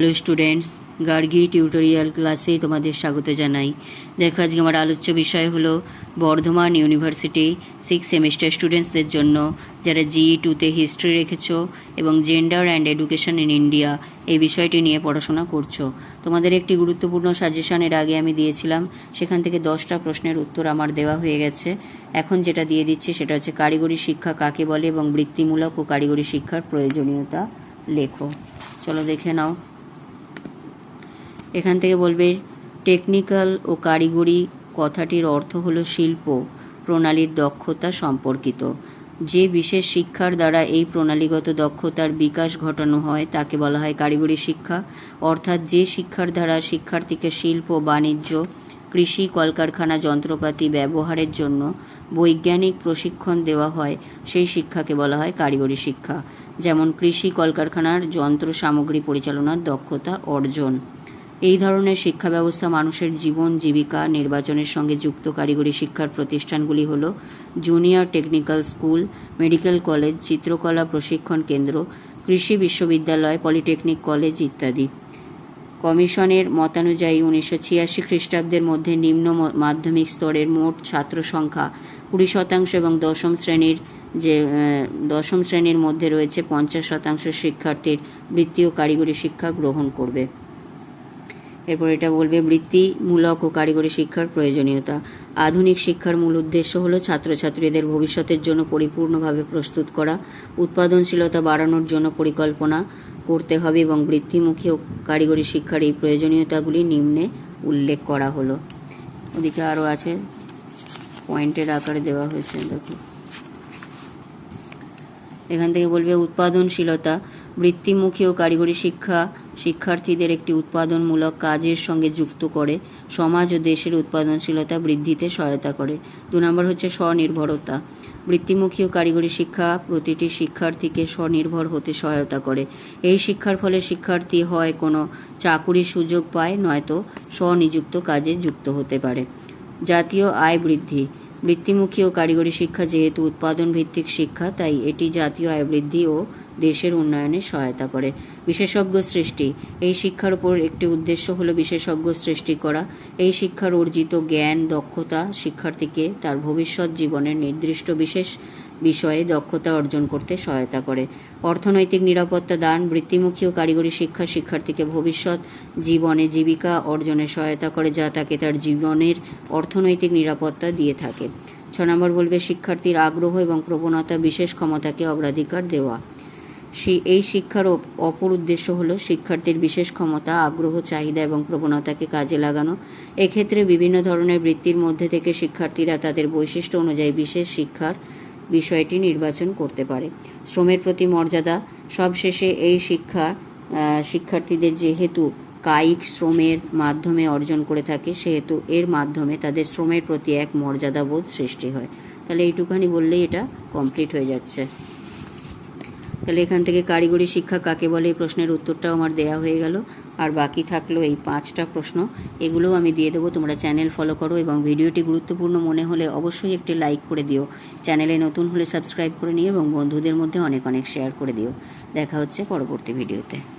Hello students Gargi tutorial ক্লাসে তোমাদের স্বাগত জানাই। দেখো, আজকে আমার আলোচ্য বিষয় হলো বর্ধমান ইউনিভার্সিটি সিক্স সেমিস্টার স্টুডেন্টসদের জন্য, যারা জিই টুতে হিস্ট্রি রেখেছো এবং gender and education in India এই বিষয়টি নিয়ে পড়াশোনা করছ। তোমাদের একটি গুরুত্বপূর্ণ সাজেশন এর আগে আমি দিয়েছিলাম, সেখান থেকে দশটা প্রশ্নের উত্তর আমার দেওয়া হয়ে গেছে। এখন যেটা দিয়ে দিচ্ছি, সেটা হচ্ছে কারিগরি শিক্ষা কাকে বলে এবং বৃত্তিমূলক ও কারিগরি শিক্ষার প্রয়োজনীয়তা লেখো। চলো দেখে নাও। এখান থেকে বলবে, টেকনিক্যাল ও কারিগরি কথাটির অর্থ হলো শিল্প, প্রণালীর দক্ষতা সম্পর্কিত। যে বিশেষ শিক্ষার দ্বারা এই প্রণালীগত দক্ষতার বিকাশ ঘটানো হয়, তাকে বলা হয় কারিগরি শিক্ষা। অর্থাৎ যে শিক্ষার দ্বারা শিক্ষার্থীকে শিল্প, বাণিজ্য, কৃষি, কলকারখানা, যন্ত্রপাতি ব্যবহারের জন্য বৈজ্ঞানিক প্রশিক্ষণ দেওয়া হয়, সেই শিক্ষাকে বলা হয় কারিগরি শিক্ষা। যেমন কৃষি, কলকারখানার যন্ত্র সামগ্রী পরিচালনার দক্ষতা অর্জন। এই ধরনের শিক্ষা ব্যবস্থা মানুষের জীবন, জীবিকা, নির্বাচনের সঙ্গে যুক্ত কারিগরি শিক্ষার প্রতিষ্ঠানগুলি হল junior technical school medical college চিত্রকলা প্রশিক্ষণ কেন্দ্র কৃষি বিশ্ববিদ্যালয় পলিটেকনিক কলেজ ইত্যাদি। কমিশনের মতানুযায়ী উনিশশো ছিয়াশি খ্রিস্টাব্দের মধ্যে নিম্ন মাধ্যমিক স্তরের মোট ছাত্র সংখ্যা কুড়ি শতাংশ এবং দশম শ্রেণির যে দশম শ্রেণির মধ্যে রয়েছে পঞ্চাশ শতাংশ শিক্ষার্থীর বৃত্তি ও কারিগরি শিক্ষা গ্রহণ করবে। এরপর এটা বলবে বৃত্তিমূলক ও কারিগরি শিক্ষার প্রয়োজনীয়তা। আধুনিক শিক্ষার মূল উদ্দেশ্য হলো ছাত্রছাত্রীদের ভবিষ্যতের জন্য পরিপূর্ণভাবে প্রস্তুত করা, উৎপাদনশীলতা বাড়ানোর জন্য পরিকল্পনা করতে হবে এবং বৃত্তিমুখী ও কারিগরি শিক্ষার এই প্রয়োজনীয়তাগুলি নিম্নে উল্লেখ করা হলো। ওদিকে আরও আছে, পয়েন্টের আকারে দেওয়া হয়েছে, দেখো। এখান থেকে বলবে উৎপাদনশীলতা বৃত্তিমুখী ও কারিগরি শিক্ষা শিক্ষার্থীদের একটি উৎপাদনমূলক কাজের সঙ্গে যুক্ত করে, সমাজ ও দেশের উৎপাদনশীলতা বৃদ্ধিতে সহায়তা করে। দু নম্বর হচ্ছে স্বনির্ভরতা। বৃত্তিমুখী ও কারিগরি শিক্ষা প্রতিটি শিক্ষার্থীকে স্বনির্ভর হতে সহায়তা করে। এই শিক্ষার ফলে শিক্ষার্থী হয় কোনো চাকুরির সুযোগ পায়, নয়তো স্বনিযুক্ত কাজে যুক্ত হতে পারে। জাতীয় আয় বৃদ্ধি। বৃত্তিমুখী ও কারিগরি শিক্ষা যেহেতু উৎপাদন ভিত্তিক শিক্ষা, তাই এটি জাতীয় আয় বৃদ্ধি ও দেশের উন্নয়নে সহায়তা করে। বিশেষজ্ঞ সৃষ্টি। এই শিক্ষার উপর একটি উদ্দেশ্য হলো বিশেষজ্ঞ সৃষ্টি করা। এই শিক্ষার অর্জিত জ্ঞান, দক্ষতা শিক্ষার্থীকে তার ভবিষ্যৎ জীবনের নির্দিষ্ট বিশেষ বিষয়ে দক্ষতা অর্জন করতে সহায়তা করে। অর্থনৈতিক নিরাপত্তা দান, বৃত্তিমুখী ও কারিগরি শিক্ষা শিক্ষার্থীকে ভবিষ্যৎ জীবনে জীবিকা অর্জনে সহায়তা করে, যা তাকে তার জীবনের অর্থনৈতিক নিরাপত্তা দিয়ে থাকে। ছ নম্বর বলবে, শিক্ষার্থীর আগ্রহ এবং প্রবণতা বিশেষ ক্ষমতাকে অগ্রাধিকার দেওয়া। এই শিক্ষার অপর উদ্দেশ্য হলো শিক্ষার্থীর বিশেষ ক্ষমতা, আগ্রহ, চাহিদা এবং প্রবণতাকে কাজে লাগানো। এক্ষেত্রে বিভিন্ন ধরনের বৃত্তির মধ্যে থেকে শিক্ষার্থীরা তাদের বৈশিষ্ট্য অনুযায়ী বিশেষ শিক্ষার বিষয়টি নির্বাচন করতে পারে। শ্রমের প্রতি মর্যাদা, সবশেষে এই শিক্ষা শিক্ষার্থীদের যেহেতু কায়িক শ্রমের মাধ্যমে অর্জন করে থাকে, সেহেতু এর মাধ্যমে তাদের শ্রমের প্রতি এক মর্যাদাবোধ সৃষ্টি হয়। তাহলে এইটুখানি বললেই এটা কমপ্লিট হয়ে যাচ্ছে। তাহলে এখান থেকে কারিগরি শিক্ষা কাকে বলে এই প্রশ্নের উত্তরটাও আমার দেয়া হয়ে গেল। আর বাকি থাকল এই পাঁচটা প্রশ্ন। এগুলোও আমি দিয়ে দেবো, তোমরা চ্যানেল ফলো করো এবং ভিডিওটি গুরুত্বপূর্ণ মনে হলে অবশ্যই একটি লাইক করে দিও। চ্যানেলে নতুন হলে সাবস্ক্রাইব করে নিও এবং বন্ধুদের মধ্যে অনেক অনেক শেয়ার করে দিও। দেখা হচ্ছে পরবর্তী ভিডিওতে।